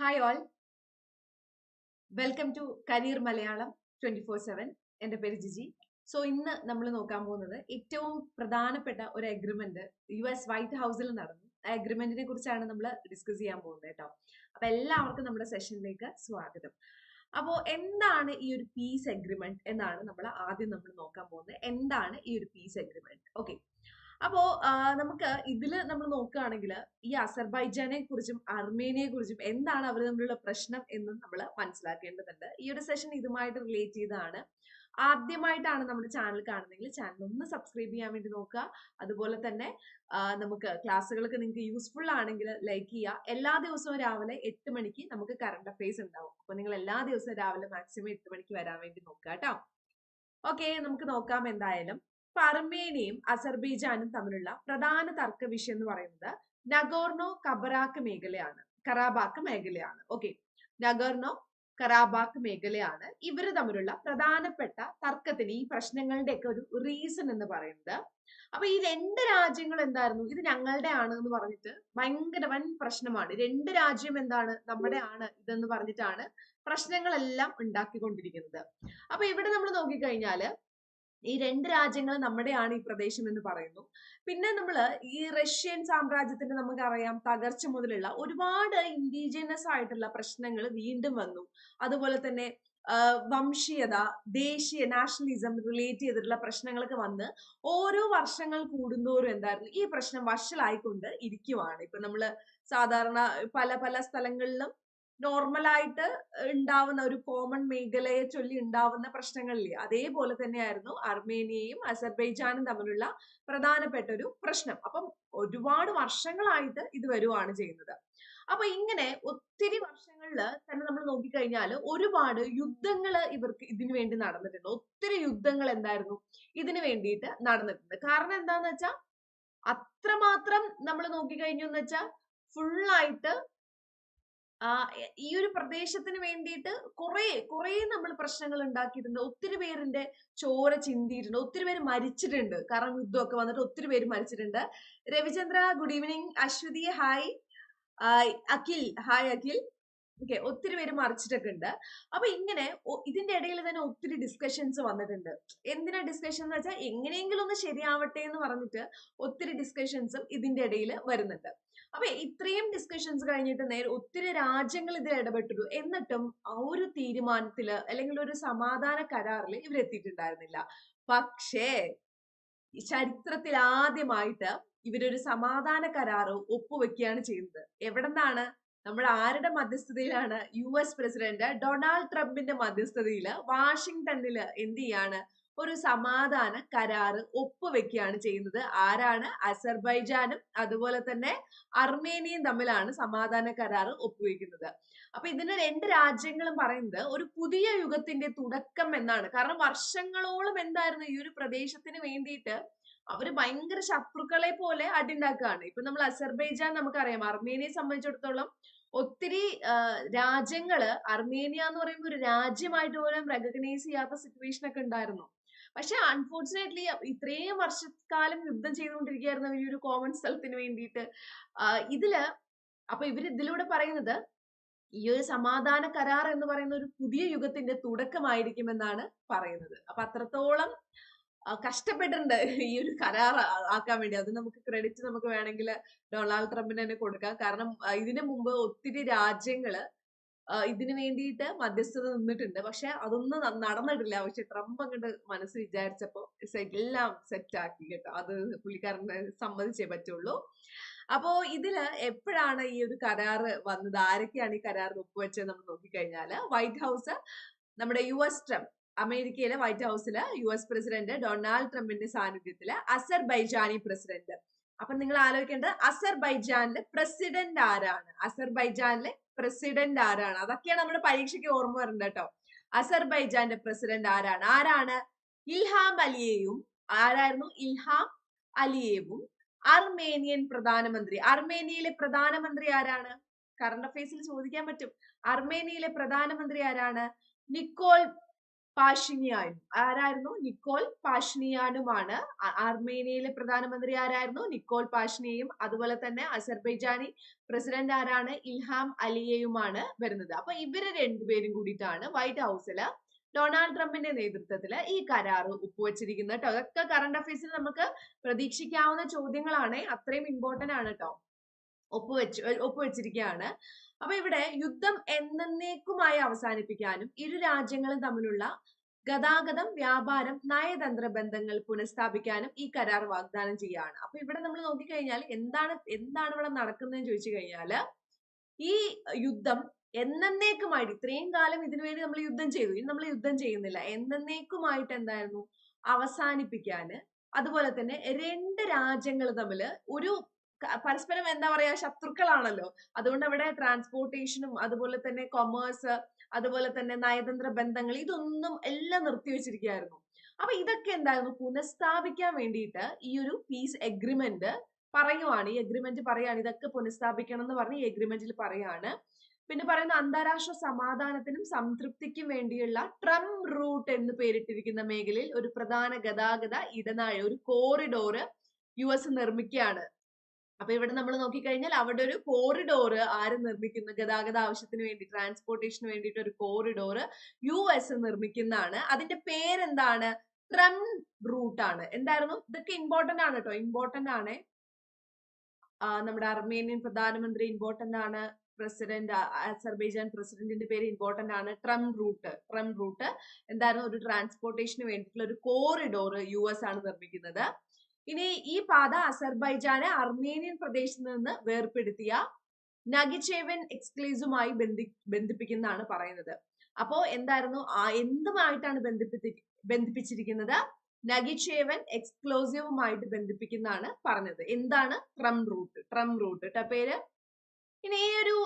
Hi all welcome to career Malayalam twenty four seven എന്റെ പേര് Jiji. So ഇന്ന് നമ്മൾ നോക്കാൻ പോകുന്നത് ഏറ്റവും പ്രധാനപ്പെട്ട ഒരു അഗ്രിമെന്റ് യു എസ് വൈറ്റ് ഹൗസിൽ നടന്നു. ആ അഗ്രിമെന്റിനെ കുറിച്ചാണ് നമ്മൾ ഡിസ്കസ് ചെയ്യാൻ പോകുന്നത് കേട്ടോ. അപ്പൊ എല്ലാവർക്കും നമ്മുടെ സെഷനിലേക്ക് സ്വാഗതം. അപ്പോൾ എന്താണ് ഈ ഒരു പീസ് അഗ്രിമെന്റ് എന്നാണ് നമ്മൾ ആദ്യം നമ്മൾ നോക്കാൻ പോകുന്നത്. എന്താണ് ഈ ഒരു പീസ് അഗ്രിമെന്റ് ഓക്കെ അപ്പോ നമുക്ക് ഇതിൽ നമ്മൾ നോക്കുകയാണെങ്കിൽ ഈ അസർബൈജാനെ കുറിച്ചും അർമേനിയെ കുറിച്ചും എന്താണ് അവർ തമ്മിലുള്ള പ്രശ്നം എന്ന് നമ്മൾ മനസ്സിലാക്കേണ്ടതുണ്ട്. ഈ ഒരു സെഷൻ ഇതുമായിട്ട് റിലേറ്റ് ചെയ്തതാണ്. ആദ്യമായിട്ടാണ് നമ്മുടെ ചാനൽ കാണുന്നതെങ്കിൽ ചാനൽ ഒന്ന് സബ്സ്ക്രൈബ് ചെയ്യാൻ വേണ്ടി നോക്കുക. അതുപോലെ തന്നെ നമുക്ക് ക്ലാസ്സുകൾക്ക് നിങ്ങൾക്ക് യൂസ്ഫുൾ ആണെങ്കിൽ ലൈക്ക് ചെയ്യുക. എല്ലാ ദിവസവും രാവിലെ എട്ട് മണിക്ക് നമുക്ക് കറണ്ട് അഫയേഴ്സ് ഉണ്ടാവും. അപ്പൊ നിങ്ങൾ എല്ലാ ദിവസവും രാവിലെ മാക്സിമം എട്ട് മണിക്ക് വരാൻ വേണ്ടി നോക്കുക കേട്ടോ. ഓക്കെ നമുക്ക് നോക്കാം എന്തായാലും. ഇപ്പൊ അർമേനിയയും അസർബൈജാനും തമ്മിലുള്ള പ്രധാന തർക്ക വിഷയം എന്ന് പറയുന്നത് നഗോർണോ കബറാക്ക് മേഖലയാണ് കറാബാക്ക് മേഖലയാണ്. ഓക്കെ നഗോർണോ കറാബാക്ക് മേഖലയാണ് ഇവർ തമ്മിലുള്ള പ്രധാനപ്പെട്ട തർക്കത്തിന് ഈ പ്രശ്നങ്ങളുടെ ഒക്കെ ഒരു റീസൺ എന്ന് പറയുന്നത്. അപ്പൊ ഈ രണ്ട് രാജ്യങ്ങൾ എന്തായിരുന്നു? ഇത് ഞങ്ങളുടെ ആണ് എന്ന് പറഞ്ഞിട്ട് ഭയങ്കര വൻ പ്രശ്നമാണ്. രണ്ട് രാജ്യം എന്താണ്? നമ്മുടെ ആണ് ഇതെന്ന് പറഞ്ഞിട്ടാണ് പ്രശ്നങ്ങളെല്ലാം ഉണ്ടാക്കിക്കൊണ്ടിരിക്കുന്നത്. അപ്പൊ ഇവിടെ നമ്മൾ നോക്കിക്കഴിഞ്ഞാൽ ഈ രണ്ട് രാജ്യങ്ങൾ നമ്മുടെയാണ് ഈ പ്രദേശം എന്ന് പറയുന്നു. പിന്നെ നമ്മൾ ഈ റഷ്യൻ സാമ്രാജ്യത്തിന്റെ നമുക്കറിയാം തകർച്ച മുതലുള്ള ഒരുപാട് ഇൻഡിജിനസ് ആയിട്ടുള്ള പ്രശ്നങ്ങൾ വീണ്ടും വന്നു. അതുപോലെ തന്നെ വംശീയത ദേശീയ നാഷണലിസം റിലേറ്റ് ചെയ്തിട്ടുള്ള പ്രശ്നങ്ങളൊക്കെ വന്ന് ഓരോ വർഷങ്ങൾ കൂടുന്തോറും എന്തായിരുന്നു ഈ പ്രശ്നം വഷളായിക്കൊണ്ട് ഇരിക്കുവാണ്. ഇപ്പൊ നമ്മൾ സാധാരണ പല പല സ്ഥലങ്ങളിലും നോർമലായിട്ട് ഉണ്ടാവുന്ന ഒരു കോമൺ മേഖലയെ ചൊല്ലി ഉണ്ടാവുന്ന പ്രശ്നങ്ങളിൽ അതേപോലെ തന്നെയായിരുന്നു അർമേനിയയും അസർബൈജാനും തമ്മിലുള്ള പ്രധാനപ്പെട്ട ഒരു പ്രശ്നം. അപ്പം ഒരുപാട് വർഷങ്ങളായിട്ട് ഇത് വരുവാണ് ചെയ്യുന്നത്. അപ്പൊ ഇങ്ങനെ ഒത്തിരി വർഷങ്ങളിൽ തന്നെ നമ്മൾ നോക്കിക്കഴിഞ്ഞാൽ ഒരുപാട് യുദ്ധങ്ങൾ ഇവർക്ക് ഇതിനു വേണ്ടി നടന്നിട്ടുണ്ട്. ഒത്തിരി യുദ്ധങ്ങൾ എന്തായിരുന്നു? ഇതിനു വേണ്ടിയിട്ട് നടന്നിട്ടുണ്ട്. കാരണം എന്താന്ന് വെച്ചാൽ അത്രമാത്രം നമ്മൾ നോക്കിക്കഴിഞ്ഞു എന്ന് വെച്ചാൽ ഫുള്ളായിട്ട് ഈ ഒരു പ്രദേശത്തിന് വേണ്ടിയിട്ട് കുറെ കുറെ നമ്മൾ പ്രശ്നങ്ങൾ ഉണ്ടാക്കിയിട്ടുണ്ട്. ഒത്തിരി പേരിന്റെ ചോര ചിന്തിയിട്ടുണ്ട്. ഒത്തിരി പേര് മരിച്ചിട്ടുണ്ട്. കാരണം യുദ്ധമൊക്കെ വന്നിട്ട് ഒത്തിരി പേര് മരിച്ചിട്ടുണ്ട്. Ravichandra good evening Aswathy hi Akhil hi Akhil. Okay ഒത്തിരി പേര് മറിച്ചിട്ടൊക്കെ ഉണ്ട് അപ്പൊ ഇങ്ങനെ ഇതിന്റെ ഇടയിൽ തന്നെ ഒത്തിരി ഡിസ്കഷൻസ് വന്നിട്ടുണ്ട്. എന്തിനാ ഡിസ്കഷൻ എന്ന് വെച്ചാൽ എങ്ങനെയെങ്കിലും ഒന്ന് ശരിയാവട്ടെ എന്ന് പറഞ്ഞിട്ട് ഒത്തിരി ഡിസ്കഷൻസും ഇതിന്റെ ഇടയിൽ വരുന്നുണ്ട്. അപ്പൊ ഇത്രയും ഡിസ്കഷൻസ് കഴിഞ്ഞിട്ട് നേരെ ഒത്തിരി രാജ്യങ്ങൾ ഇതിൽ ഇടപെട്ടിട്ടു. എന്നിട്ടും ആ ഒരു തീരുമാനത്തിൽ അല്ലെങ്കിൽ ഒരു സമാധാന കരാറിൽ ഇവരെത്തിയിട്ടുണ്ടായിരുന്നില്ല. പക്ഷേ ചരിത്രത്തിൽ ആദ്യമായിട്ട് ഇവരൊരു സമാധാന കരാറ് ഒപ്പുവെക്കുകയാണ് ചെയ്യുന്നത്. എവിടെന്നാണ്? നമ്മൾ ആരുടെ മധ്യസ്ഥതയിലാണ് യു എസ് പ്രസിഡന്റ് ഡൊണാൾഡ് ട്രംപിന്റെ മധ്യസ്ഥതയിൽ വാഷിംഗ്ടണിൽ എന്ത് ചെയ്യാണ്? ഒരു സമാധാന കരാറ് ഒപ്പുവെക്കുകയാണ് ചെയ്യുന്നത്. ആരാണ്? അസർബൈജാനും അതുപോലെ തന്നെ അർമേനിയയും തമ്മിലാണ് സമാധാന കരാറ് ഒപ്പുവെക്കുന്നത്. അപ്പൊ ഇതിന് രണ്ട് രാജ്യങ്ങളും പറയുന്നത് ഒരു പുതിയ യുഗത്തിന്റെ തുടക്കം എന്നാണ്. കാരണം വർഷങ്ങളോളം എന്തായിരുന്നു ഈ ഒരു പ്രദേശത്തിന് വേണ്ടിയിട്ട് അവർ ഭയങ്കര ശത്രുക്കളെ പോലെ അടിണ്ടാക്കുകയാണ് ഇപ്പൊ നമ്മൾ അസർബൈജാൻ നമുക്കറിയാം. അർമേനിയെ സംബന്ധിച്ചിടത്തോളം ഒത്തിരി രാജ്യങ്ങൾ അർമേനിയ എന്ന് പറയുമ്പോൾ ഒരു രാജ്യമായിട്ട് പോലും റെക്കഗ്നൈസ് ചെയ്യാത്ത സിറ്റുവേഷൻ ഒക്കെ ഉണ്ടായിരുന്നു. പക്ഷെ അൺഫോർച്ചുനേറ്റ്ലി ഇത്രയും വർഷക്കാലം യുദ്ധം ചെയ്തുകൊണ്ടിരിക്കുകയായിരുന്നു ഈ ഒരു കോമൺ സ്ഥലത്തിന് വേണ്ടിയിട്ട് ഇതിൽ അപ്പൊ ഇവർ ഇതിലൂടെ പറയുന്നത് ഈ ഒരു സമാധാന കരാർ എന്ന് പറയുന്ന ഒരു പുതിയ യുഗത്തിന്റെ തുടക്കമായിരിക്കും എന്നാണ് പറയുന്നത്. അപ്പൊ അത്രത്തോളം കഷ്ടപ്പെട്ടിട്ടുണ്ട് ഈ ഒരു കരാർ ആക്കാൻ വേണ്ടി. അത് നമുക്ക് ക്രെഡിറ്റ് നമുക്ക് വേണമെങ്കിൽ ഡൊണാൾഡ് ട്രംപിന് തന്നെ കൊടുക്കാം. കാരണം ഇതിനു മുമ്പ് ഒത്തിരി രാജ്യങ്ങൾ ഇതിനു വേണ്ടിയിട്ട് മധ്യസ്ഥത നിന്നിട്ടുണ്ട്. പക്ഷെ അതൊന്നും നടന്നിട്ടില്ല. പക്ഷെ ട്രംപ് അങ്ങോട്ട് മനസ്സ് വിചാരിച്ചപ്പോ എല്ലാം സെറ്റ് ആക്കി കേട്ടോ. അത് പുള്ളിക്കാരനെ സമ്മതിച്ചേ പറ്റുള്ളൂ. അപ്പോ ഇതിൽ എപ്പോഴാണ് ഈ ഒരു കരാർ വന്നത്? ആരൊക്കെയാണ് ഈ കരാറിൽ ഒപ്പുവെച്ചത് നമ്മൾ നോക്കിക്കഴിഞ്ഞാൽ വൈറ്റ് ഹൗസ് നമ്മുടെ യു എസ് ട്രംപ്. അമേരിക്കയിലെ വൈറ്റ് ഹൗസിൽ യു എസ് പ്രസിഡന്റ് ഡൊണാൾഡ് ട്രംപിന്റെ സാന്നിധ്യത്തിൽ അസർബൈജാനി പ്രസിഡന്റ്. അപ്പൊ നിങ്ങൾ ആലോചിക്കേണ്ടത് അസർബൈജാനിലെ പ്രസിഡന്റ് ആരാണ്? അസർബൈജാനിലെ പ്രസിഡന്റ് ആരാണ്? അതൊക്കെയാണ് നമ്മുടെ പരീക്ഷയ്ക്ക് ഓർമ്മ വരുന്നത് കേട്ടോ. അസർബൈജാന്റെ പ്രസിഡന്റ് ആരാണ്? ആരാണ്? ഇൽഹാം അലിയെയും ആരായിരുന്നു? ഇൽഹാം അലിയേവും. അർമേനിയൻ പ്രധാനമന്ത്രി. അർമേനിയയിലെ പ്രധാനമന്ത്രി ആരാണ്? കറണ്ട് അഫയേഴ്സിൽ ചോദിക്കാൻ പറ്റും. അർമേനിയയിലെ പ്രധാനമന്ത്രി ആരാണ്? നിക്കോൾ പാഷിനിയാനും ആരായിരുന്നു? നിക്കോൾ പാഷിനിയാനുമാണ്. ആർമേനിയയിലെ പ്രധാനമന്ത്രി ആരായിരുന്നു? നിക്കോൾ പാഷിനിയയും അതുപോലെ തന്നെ അസർബൈജാനി പ്രസിഡന്റ് ആരാണ്? ഇൽഹാം അലിയയുമാണ് വരുന്നത്. അപ്പൊ ഇവർ രണ്ടുപേരും കൂടിയിട്ടാണ് വൈറ്റ് ഹൗസിൽ ഡൊണാൾഡ് ട്രംപിന്റെ നേതൃത്വത്തിൽ ഈ കരാറ് ഒപ്പുവെച്ചിരിക്കുന്നത് കേട്ടോ. അതൊക്കെ കറണ്ട് അഫയേഴ്സിൽ നമുക്ക് പ്രതീക്ഷിക്കാവുന്ന ചോദ്യങ്ങളാണ്. അത്രയും ഇമ്പോർട്ടന്റ് ആണ് കേട്ടോ. ഒപ്പുവെച്ച് ഒപ്പുവെച്ചിരിക്കുകയാണ് അപ്പൊ ഇവിടെ യുദ്ധം എന്നേക്കുമായി അവസാനിപ്പിക്കാനും ഇരു രാജ്യങ്ങളും തമ്മിലുള്ള ഗതാഗതം വ്യാപാരം നയതന്ത്ര ബന്ധങ്ങൾ പുനഃസ്ഥാപിക്കാനും ഈ കരാർ വാഗ്ദാനം ചെയ്യുകയാണ് അപ്പൊ ഇവിടെ നമ്മൾ നോക്കിക്കഴിഞ്ഞാൽ എന്താണ് എന്താണ് ഇവിടെ നടക്കുന്നതെന്ന് ചോദിച്ചു കഴിഞ്ഞാൽ ഈ യുദ്ധം എന്നേക്കുമായിട്ട് ഇത്രയും കാലം ഇതിനു വേണ്ടി നമ്മൾ യുദ്ധം ചെയ്തു. ഇനി നമ്മൾ യുദ്ധം ചെയ്യുന്നില്ല. എന്നേക്കുമായിട്ട് എന്തായിരുന്നു? അവസാനിപ്പിക്കാന് അതുപോലെ തന്നെ രണ്ട് രാജ്യങ്ങൾ തമ്മിൽ ഒരു പരസ്പരം എന്താ പറയാ ശത്രുക്കളാണല്ലോ. അതുകൊണ്ട് അവിടെ ട്രാൻസ്പോർട്ടേഷനും അതുപോലെ തന്നെ കൊമേഴ്സ് അതുപോലെ തന്നെ നയതന്ത്ര ബന്ധങ്ങൾ ഇതൊന്നും എല്ലാം നിർത്തിവെച്ചിരിക്കുകയായിരുന്നു അപ്പൊ ഇതൊക്കെ എന്തായിരുന്നു? പുനഃസ്ഥാപിക്കാൻ വേണ്ടിയിട്ട് ഈ ഒരു പീസ് എഗ്രിമെന്റ് പറയുവാണ്. ഈ എഗ്രിമെന്റ് പറയാണ് ഇതൊക്കെ പുനഃസ്ഥാപിക്കണം എന്ന് പറഞ്ഞ് ഈ എഗ്രിമെന്റിൽ പറയാണ് പിന്നെ പറയുന്ന അന്താരാഷ്ട്ര സമാധാനത്തിനും സംതൃപ്തിക്കും വേണ്ടിയുള്ള ട്രം റൂട്ട് എന്ന് പേരിട്ടിരിക്കുന്ന മേഖലയിൽ ഒരു പ്രധാന ഗതാഗത ഇടനാഴി ഒരു കോറിഡോർ യു എസ് നിർമ്മിക്കുകയാണ്. അപ്പൊ ഇവിടെ നമ്മൾ നോക്കിക്കഴിഞ്ഞാൽ അവിടെ ഒരു കോറിഡോർ ആര് നിർമ്മിക്കുന്നു? ഗതാഗത ആവശ്യത്തിന് വേണ്ടി ട്രാൻസ്പോർട്ടേഷന് വേണ്ടിയിട്ട് ഒരു കോറിഡോർ യു എസ് നിർമ്മിക്കുന്നതാണ്. അതിന്റെ പേരെന്താണ്? ട്രം റൂട്ട് ആണ്. എന്തായിരുന്നു? ഇതൊക്കെ ഇമ്പോർട്ടന്റ് ആണ് കേട്ടോ ഇമ്പോർട്ടന്റ് ആണ്. നമ്മുടെ അർമേനിയൻ പ്രധാനമന്ത്രി ഇമ്പോർട്ടന്റ് ആണ്. പ്രസിഡന്റ് അസർബൈജാൻ പ്രസിഡന്റിന്റെ പേര് ഇമ്പോർട്ടന്റ് ആണ്. ട്രം റൂട്ട് ട്രം റൂട്ട് എന്തായിരുന്നു? ഒരു ട്രാൻസ്പോർട്ടേഷന് വേണ്ടിയിട്ടുള്ള ഒരു കോറിഡോർ യു എസ് ആണ് നിർമ്മിക്കുന്നത്. ഇനി ഈ പാത അസർബൈജാനെ അർമേനിയൻ പ്രദേശത്ത് നിന്ന് വേർപെടുത്തിയ നഗിചേവൻ എക്സ്ക്ലീസുമായി ബന്ധി ബന്ധിപ്പിക്കുന്നതാണ് പറയുന്നത്. അപ്പോ എന്തായിരുന്നു? എന്തുമായിട്ടാണ് ബന്ധിപ്പിച്ചി ബന്ധിപ്പിച്ചിരിക്കുന്നത്? നഗിചേവൻ എക്സ്ക്ലൂസീവുമായിട്ട് ബന്ധിപ്പിക്കുന്നതാണ് പറഞ്ഞത്. എന്താണ്? ട്രം റൂട്ട് ട്രം റൂട്ട് കേട്ടോ പേര്. ഇനി ഈ ഒരു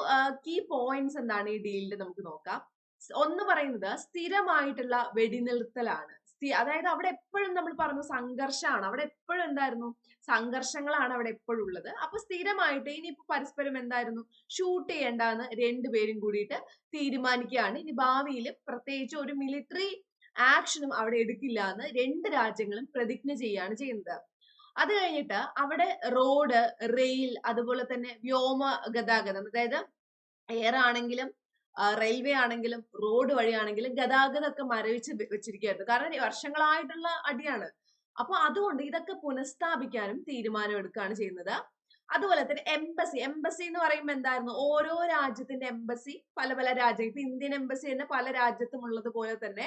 കീ പോയിന്റ്സ് എന്താണ് ഈ ഡീലിൽ നമുക്ക് നോക്കാം. ഒന്ന് പറയുന്നത് സ്ഥിരമായിട്ടുള്ള വെടിനിർത്തലാണ്. സ്ഥി- അതായത് അവിടെ എപ്പോഴും നമ്മൾ പറഞ്ഞു സംഘർഷമാണ് അവിടെ എപ്പോഴും എന്തായിരുന്നു? സംഘർഷങ്ങളാണ് അവിടെ എപ്പോഴും ഉള്ളത്. അപ്പൊ സ്ഥിരമായിട്ട് ഇനിയിപ്പോ പരസ്പരം എന്തായിരുന്നു? ഷൂട്ട് ചെയ്യേണ്ടെന്ന് രണ്ടുപേരും കൂടിയിട്ട് തീരുമാനിക്കുകയാണ്. ഇനി ഭാവിയിൽ പ്രത്യേകിച്ച് ഒരു മിലിറ്ററി ആക്ഷനും അവിടെ എടുക്കില്ല എന്ന് രണ്ട് രാജ്യങ്ങളും പ്രതിജ്ഞ ചെയ്യാണ് ചെയ്യുന്നത്. അത് കഴിഞ്ഞിട്ട് അവിടെ റോഡ് റെയിൽ അതുപോലെ തന്നെ വ്യോമ ഗതാഗതം അതായത് എയർ ആണെങ്കിലും റെയിൽവേ ആണെങ്കിലും റോഡ് വഴിയാണെങ്കിലും ഗതാഗതമൊക്കെ മരവിച്ച് വെച്ചിരിക്കുകയായിരുന്നു കാരണം വർഷങ്ങളായിട്ടുള്ള അടിയാണ്. അപ്പൊ അതുകൊണ്ട് ഇതൊക്കെ പുനഃസ്ഥാപിക്കാനും തീരുമാനം എടുക്കുകയാണ് ചെയ്യുന്നത്. അതുപോലെ തന്നെ എംബസി. എംബസി എന്ന് പറയുമ്പോൾ എന്തായിരുന്നു? ഓരോ രാജ്യത്തിന്റെ എംബസി പല പല രാജ്യം. ഇപ്പൊ ഇന്ത്യൻ എംബസി തന്നെ പല രാജ്യത്തും ഉള്ളത് പോലെ തന്നെ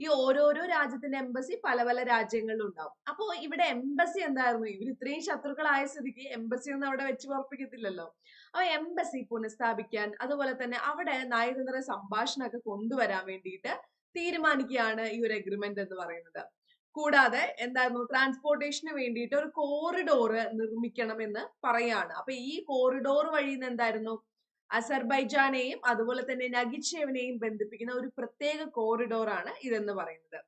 ഈ ഓരോരോ രാജ്യത്തിന്റെ എംബസി പല പല രാജ്യങ്ങളിലും ഉണ്ടാവും അപ്പോ ഇവിടെ എംബസി എന്തായിരുന്നു? ഇവർ ഇത്രയും ശത്രുക്കളായ സ്ഥിതിക്ക് എംബസി ഒന്നും അവിടെ വെച്ച് ഉറപ്പിക്കത്തില്ലല്ലോ. അപ്പൊ എംബസി പുനഃസ്ഥാപിക്കാൻ അതുപോലെ തന്നെ അവിടെ നയതന്ത്ര സംഭാഷണമൊക്കെ കൊണ്ടുവരാൻ വേണ്ടിയിട്ട് തീരുമാനിക്കുകയാണ് ഈ ഒരു അഗ്രിമെന്റ് എന്ന് പറയുന്നത്. കൂടാതെ എന്തായിരുന്നു? ട്രാൻസ്പോർട്ടേഷന് വേണ്ടിയിട്ട് ഒരു കോറിഡോർ നിർമ്മിക്കണം എന്ന് പറയാണ് അപ്പൊ ഈ കോറിഡോർ വഴി നിന്ന് എന്തായിരുന്നു? അസർബൈജാനെയും അതുപോലെ തന്നെ നഗിച്ചേവിനെയും ബന്ധിപ്പിക്കുന്ന ഒരു പ്രത്യേക കോറിഡോറാണ് ഇതെന്ന് പറയുന്നത്.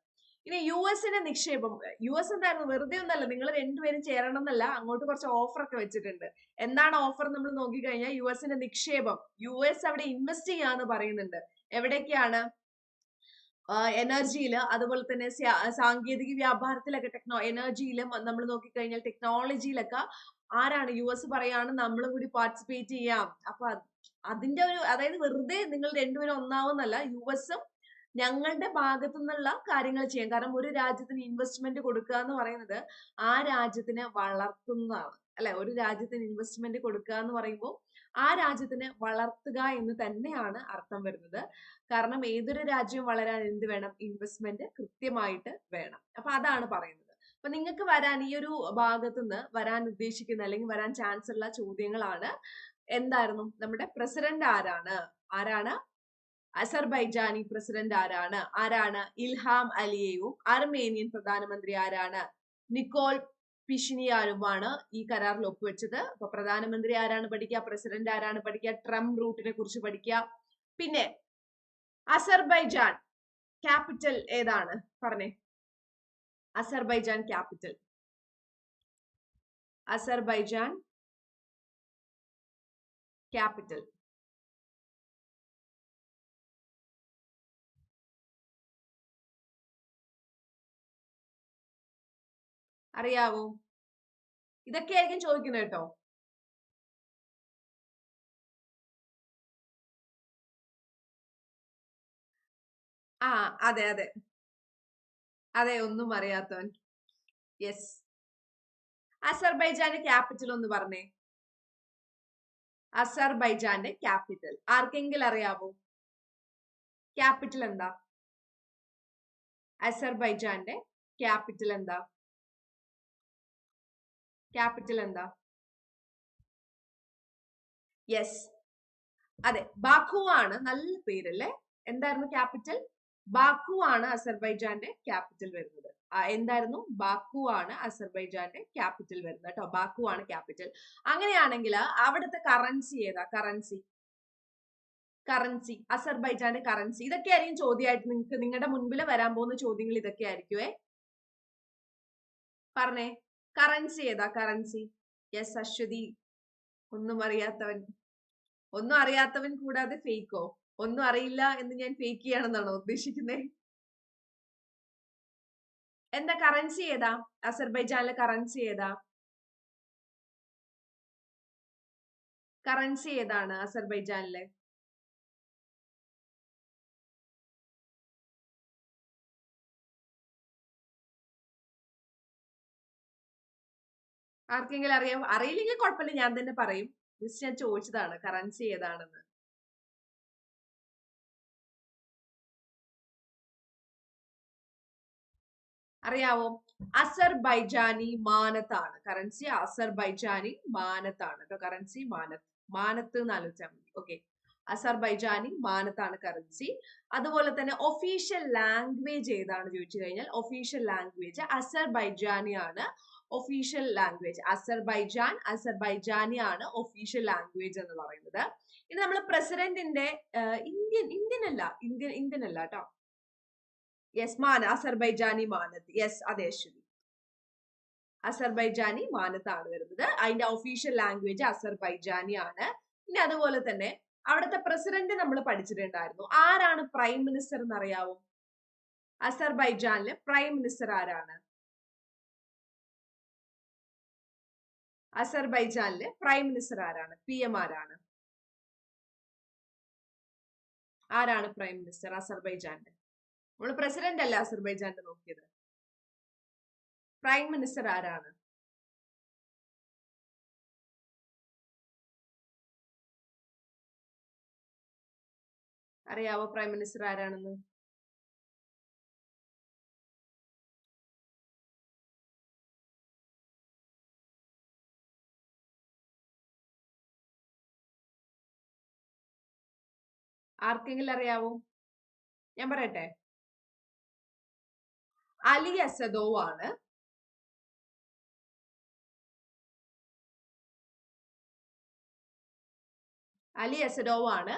ഇനി യു എസിന്റെ നിക്ഷേപം യു എസ് എന്തായിരുന്നു? വെറുതെ ഒന്നല്ല നിങ്ങൾ രണ്ടുപേരും ചേരണം എന്നല്ല അങ്ങോട്ട് കുറച്ച് ഓഫർ ഒക്കെ വെച്ചിട്ടുണ്ട്. എന്താണ് ഓഫർ നമ്മൾ നോക്കിക്കഴിഞ്ഞാൽ യു എസിന്റെ നിക്ഷേപം. യു എസ് അവിടെ ഇൻവെസ്റ്റ് ചെയ്യാന്ന് പറയുന്നുണ്ട്. എവിടേക്കാണ് എനർജിയിൽ അതുപോലെ തന്നെ സാങ്കേതിക വ്യാപാരത്തിലൊക്കെ ടെക്നോ എനർജിയിലും നമ്മൾ നോക്കിക്കഴിഞ്ഞാൽ ടെക്നോളജിയിലൊക്കെ ആരാണ് യു എസ് പറയാണ് നമ്മളും കൂടി പാർട്ടിസിപ്പേറ്റ് ചെയ്യാം. അപ്പൊ അതിന്റെ ഒരു അതായത് വെറുതെ നിങ്ങൾ രണ്ടുപേരും ഒന്നാവുന്നല്ല യു എസും ഞങ്ങളുടെ ഭാഗത്തു നിന്നുള്ള കാര്യങ്ങൾ ചെയ്യാം. കാരണം ഒരു രാജ്യത്തിന് ഇൻവെസ്റ്റ്മെന്റ് കൊടുക്കുക എന്ന് പറയുന്നത് ആ രാജ്യത്തിനെ വളർത്തുന്നതാണ്. അല്ലെ? ഒരു രാജ്യത്തിന് ഇൻവെസ്റ്റ്മെന്റ് കൊടുക്കുക എന്ന് പറയുമ്പോൾ ആ രാജ്യത്തിനെ വളർത്തുക എന്ന് തന്നെയാണ് അർത്ഥം വരുന്നത്. കാരണം ഏതൊരു രാജ്യവും വളരാൻ എന്ത് വേണം? ഇൻവെസ്റ്റ്മെന്റ് കൃത്യമായിട്ട് വേണം. അപ്പൊ അതാണ് പറയുന്നത്. അപ്പൊ നിങ്ങൾക്ക് വരാൻ ഈ ഒരു ഭാഗത്തു നിന്ന് വരാൻ ഉദ്ദേശിക്കുന്ന അല്ലെങ്കിൽ വരാൻ ചാൻസ് ഉള്ള ചോദ്യങ്ങളാണ്. എന്തായിരുന്നു? നമ്മുടെ പ്രസിഡന്റ് ആരാണ്? ആരാണ്? അസർബൈജാനി പ്രസിഡന്റ് ആരാണ്? ആരാണ്? ഇൽഹാം അലിയയും അർമേനിയൻ പ്രധാനമന്ത്രി ആരാണ്? നിക്കോൾ പിഷിനിയാനുമാണ് ഈ കരാറിൽ ഒപ്പുവെച്ചത്? അപ്പൊ പ്രധാനമന്ത്രി ആരാണ് പഠിക്കുക? പ്രസിഡന്റ് ആരാണ് പഠിക്കുക? ട്രംപ് റൂട്ടിനെ കുറിച്ച് പഠിക്കുക. പിന്നെ അസർബൈജാൻ ക്യാപിറ്റൽ ഏതാണ്? പറഞ്ഞേ. Azerbaijan capital. Azerbaijan capital. അറിയാവോ? ഇതൊക്കെ ആയിരിക്കും ചോദിക്കുന്നത് കേട്ടോ. ആ അതെ അതെ. അതെ ഒന്നും അറിയാത്തവൻ. യെസ്. അസർബൈജാന്റെ ക്യാപിറ്റൽ ഒന്ന് പറഞ്ഞേ. അസർബൈജാന്റെ ക്യാപിറ്റൽ. ആർക്കെങ്കിലും അറിയാവോ? ക്യാപിറ്റൽ എന്താ? അസർബൈജാന്റെ ക്യാപിറ്റൽ എന്താ? ക്യാപിറ്റൽ എന്താ? യെസ് അതെ ബാക്കു ആണ് നല്ല പേരല്ലേ? എന്തായിരുന്നു ക്യാപിറ്റൽ ബാക്കു ആണ് അസർബൈജാന്റെ ക്യാപിറ്റൽ വരുന്നത്. എന്തായിരുന്നു? ബാക്കു ആണ് അസർബൈജാന്റെ ക്യാപിറ്റൽ വരുന്നത് കേട്ടോ. ബാക്കു ആണ് ക്യാപിറ്റൽ അങ്ങനെയാണെങ്കിൽ അവിടുത്തെ കറൻസി ഏതാ? കറൻസി കറൻസി അസർബൈജാന്റെ കറൻസി ഇതൊക്കെ ആയിരിക്കും ചോദ്യമായിട്ട് നിങ്ങൾക്ക് നിങ്ങളുടെ മുൻപിൽ വരാൻ പോകുന്ന ചോദ്യങ്ങൾ ഇതൊക്കെ ആയിരിക്കുവേ പറഞ്ഞേ. കറൻസി ഏതാ? Currency yes Aswathy. ഒന്നും അറിയാത്തവൻ. ഒന്നും അറിയാത്തവൻ കൂടാതെ ഫേക്കോ ഒന്നും അറിയില്ല എന്ന് ഞാൻ ഫേക്ക് ചെയ്യണമെന്നാണോ ഉദ്ദേശിക്കുന്നത് എന്താ? കറൻസി ഏതാ? അസർബൈജാനിലെ കറൻസി ഏതാ? കറൻസി ഏതാണ് അസർബൈജാനിലെ? ആർക്കെങ്കിലും അറിയാം? അറിയില്ലെങ്കിൽ കുഴപ്പമില്ല ഞാൻ തന്നെ പറയും. ജസ്റ്റ് ഞാൻ ചോദിച്ചതാണ് കറൻസി ഏതാണെന്ന്. അറിയാവോ? അസർബൈജാനി മാനത്താണ്. കറൻസി അസർബൈജാനി മാനത്താണ്. കേട്ടോ കറൻസി മാനത്ത്. മാനത്ത് എന്ന് ആലോചിച്ചാൽ മതി. ഓക്കെ അസർബൈജാനി മാനത്താണ് കറൻസി അതുപോലെ തന്നെ ഒഫീഷ്യൽ ലാംഗ്വേജ് ഏതാണ് ചോദിച്ചു കഴിഞ്ഞാൽ ഒഫീഷ്യൽ ലാംഗ്വേജ് അസർബൈജാനി ആണ് ഒഫീഷ്യൽ ലാംഗ്വേജ് അസർബൈജാൻ അസർബൈജാനി ആണ് ഒഫീഷ്യൽ ലാംഗ്വേജ് എന്ന് പറയുന്നത്. ഇനി നമ്മൾ പ്രസിഡന്റിന്റെ ഇന്ത്യൻ ഇന്ത്യൻ അല്ല ഇന്ത്യൻ ഇന്ത്യൻ അല്ല കേട്ടോ. യെസ് മാന അസർബൈജാനി മാനത്ത്. യെസ് അതെ അശ്വതി അസർബൈജാനി മാനത്താണ് വരുന്നത്. അതിന്റെ ഒഫീഷ്യൽ ലാംഗ്വേജ് അസർബൈജാനി ആണ് ഇനി അതുപോലെ തന്നെ അവിടുത്തെ പ്രസിഡന്റ് നമ്മൾ പഠിച്ചിട്ടുണ്ടായിരുന്നു. ആരാണ് പ്രൈം മിനിസ്റ്റർ എന്ന് അറിയാവോ അസർബൈജാനിലെ പ്രൈം മിനിസ്റ്റർ ആരാണ്? അസർബൈജാനിലെ പ്രൈം മിനിസ്റ്റർ ആരാണ്? പി എം ആരാണ്? ആരാണ് പ്രൈം മിനിസ്റ്റർ അസർബൈജാന്റെ നമ്മൾ പ്രസിഡന്റ് അല്ല അസർബൈജാന്റെ നോക്കിയത്? പ്രൈം മിനിസ്റ്റർ ആരാണ്? അറിയാവോ പ്രൈം മിനിസ്റ്റർ ആരാണെന്ന്? ആർക്കെങ്കിലും അറിയാവോ? ഞാൻ പറയട്ടെ. അലി അസദോ ആണ്. അലി അസഡോ ആണ്.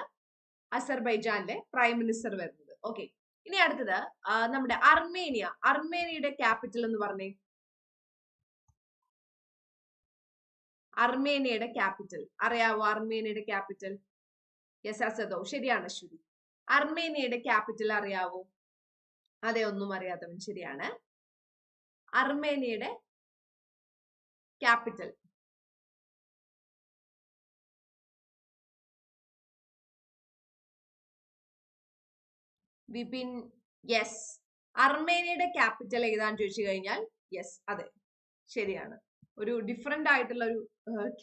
അസർബൈജാനിലെ പ്രൈം മിനിസ്റ്റർ വരുന്നത്. ഓക്കെ ഇനി അടുത്തത് നമ്മുടെ അർമേനിയ. അർമേനിയയുടെ ക്യാപിറ്റൽ എന്ന് പറഞ്ഞേ? അർമേനിയയുടെ ക്യാപിറ്റൽ. അറിയാവോ അർമേനിയയുടെ ക്യാപിറ്റൽ? യെസ് അസദോ ശരിയാണ് അശ്വതി അർമേനിയയുടെ ക്യാപിറ്റൽ അറിയാവോ? അതെ ഒന്നും അറിയാത്തവൻ ശരിയാണ്. അർമേനിയയുടെ ക്യാപിറ്റൽ. വിപിൻ യെസ്. അർമേനിയയുടെ ക്യാപിറ്റൽ ഏതാന്ന് ചോദിച്ചു കഴിഞ്ഞാൽ യെസ് അതെ. ശരിയാണ്. ഒരു ഡിഫറെന്റ് ആയിട്ടുള്ള ഒരു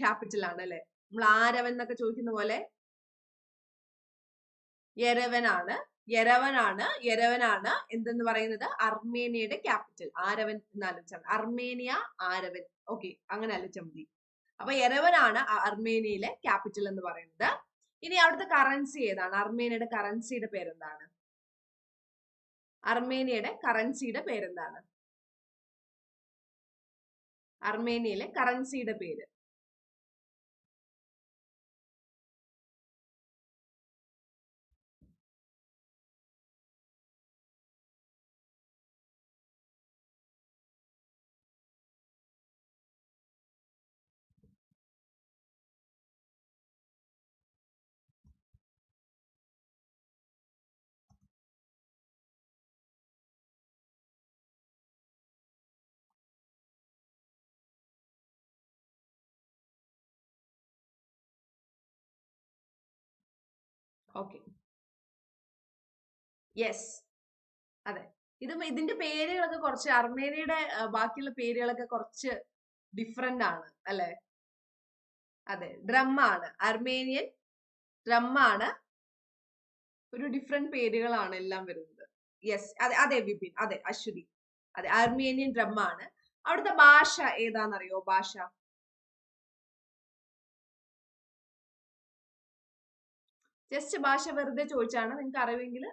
ക്യാപിറ്റൽ ആണ് അല്ലെ? നമ്മൾ ആരവൻ എന്നൊക്കെ ചോദിക്കുന്ന പോലെ യരവനാണ് യരവനാണ് യരവനാണ് എന്തെന്ന് പറയുന്നത്? അർമേനിയയുടെ ക്യാപിറ്റൽ. ആരവൻ എന്ന് അർമേനിയ ആരവൻ. ഓക്കെ അങ്ങനെ അലച്ച മതി. അപ്പൊ യരവനാണ് അർമേനിയയിലെ ക്യാപിറ്റൽ എന്ന് പറയുന്നത്. ഇനി അവിടുത്തെ കറൻസി ഏതാണ്? അർമേനിയയുടെ കറൻസിയുടെ പേരെന്താണ്? അർമേനിയയുടെ കറൻസിയുടെ പേരെന്താണ്? അർമേനിയയിലെ കറൻസിയുടെ പേര്. ഓക്കെ യെസ് അതെ. ഇത് ഇതിന്റെ പേരുകളൊക്കെ കുറച്ച് അർമേനിയയുടെ ബാക്കിയുള്ള പേരുകളൊക്കെ കുറച്ച് ഡിഫറെന്റ് ആണ് അല്ലെ? അതെ. ഡ്രം ആണ് അർമേനിയൻ ഡ്രം ആണ് ഒരു ഡിഫറെന്റ് പേരുകളാണ് എല്ലാം വരുന്നത്. യെസ് അതെ അതെ വിപിൻ. അതെ അശ്വതി. അതെ അർമേനിയൻ ഡ്രം ആണ് അവിടുത്തെ ഭാഷ ഏതാണെന്നറിയോ ഭാഷ. ജസ്റ്റ് ഭാഷ വെറുതെ ചോദിച്ചാണ്. നിങ്ങൾക്ക് അറിവെങ്കിൽ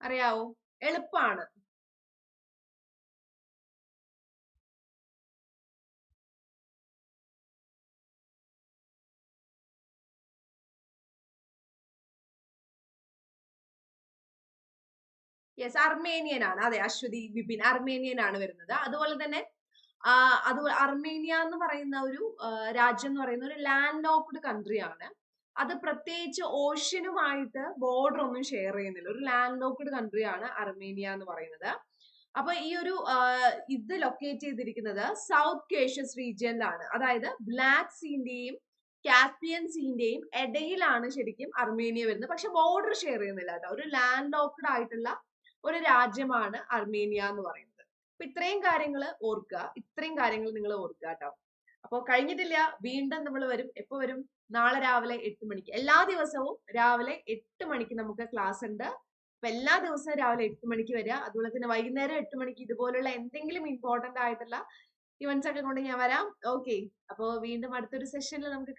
അറിയാവോ? എളുപ്പാണ്. യെസ് അർമേനിയൻ ആണ്. അതെ അശ്വതി ബിപിൻ അർമേനിയൻ ആണ് വരുന്നത്. അതുപോലെ തന്നെ അത് അർമേനിയ എന്ന് പറയുന്ന ഒരു രാജ്യം എന്ന് പറയുന്ന ഒരു ലാൻഡ് ലോക്ക്ഡ് കൺട്രി ആണ്. അത് പ്രത്യേകിച്ച് ഓഷ്യനുമായിട്ട് ബോർഡർ ഒന്നും ഷെയർ ചെയ്യുന്നില്ല. ഒരു ലാൻഡ് ലോക്ക്ഡ് കൺട്രി ആണ് അർമേനിയ എന്ന് പറയുന്നത്. അപ്പൊ ഈ ഒരു ഇത് ലൊക്കേറ്റ് ചെയ്തിരിക്കുന്നത് സൗത്ത് കേഷ്യസ് റീജിയനിലാണ് അതായത് ബ്ലാക്ക് സീന്റെയും കാസ്പിയൻ സീന്റെയും ഇടയിലാണ് ശരിക്കും അർമേനിയ വരുന്നത്. പക്ഷെ ബോർഡർ ഷെയർ ചെയ്യുന്നില്ല കേട്ടോ. ഒരു ലാൻഡ് ലോക്ക്ഡ് ആയിട്ടുള്ള ഒരു രാജ്യമാണ് അർമേനിയ എന്ന് പറയുന്നത്. അപ്പൊ ഇത്രയും കാര്യങ്ങൾ ഓർക്കുക. ഇത്രയും കാര്യങ്ങൾ നിങ്ങൾ ഓർക്കുക കേട്ടോ. അപ്പോൾ കഴിഞ്ഞിട്ടില്ല. വീണ്ടും നമ്മൾ വരും. എപ്പോ വരും? നാളെ രാവിലെ എട്ട് മണിക്ക്. എല്ലാ ദിവസവും രാവിലെ എട്ട് മണിക്ക് നമുക്ക് ക്ലാസ് ഉണ്ട്. അപ്പൊ എല്ലാ ദിവസവും രാവിലെ എട്ട് മണിക്ക് വരിക. അതുപോലെ തന്നെ വൈകുന്നേരം എട്ട് മണിക്ക് ഇതുപോലുള്ള എന്തെങ്കിലും ഇമ്പോർട്ടന്റ് ആയിട്ടുള്ള ഇവന്റ്സ് ഒക്കെ കൊണ്ട് ഞാൻ വരാം. ഓക്കെ അപ്പോൾ വീണ്ടും അടുത്തൊരു സെഷനിൽ നമുക്ക്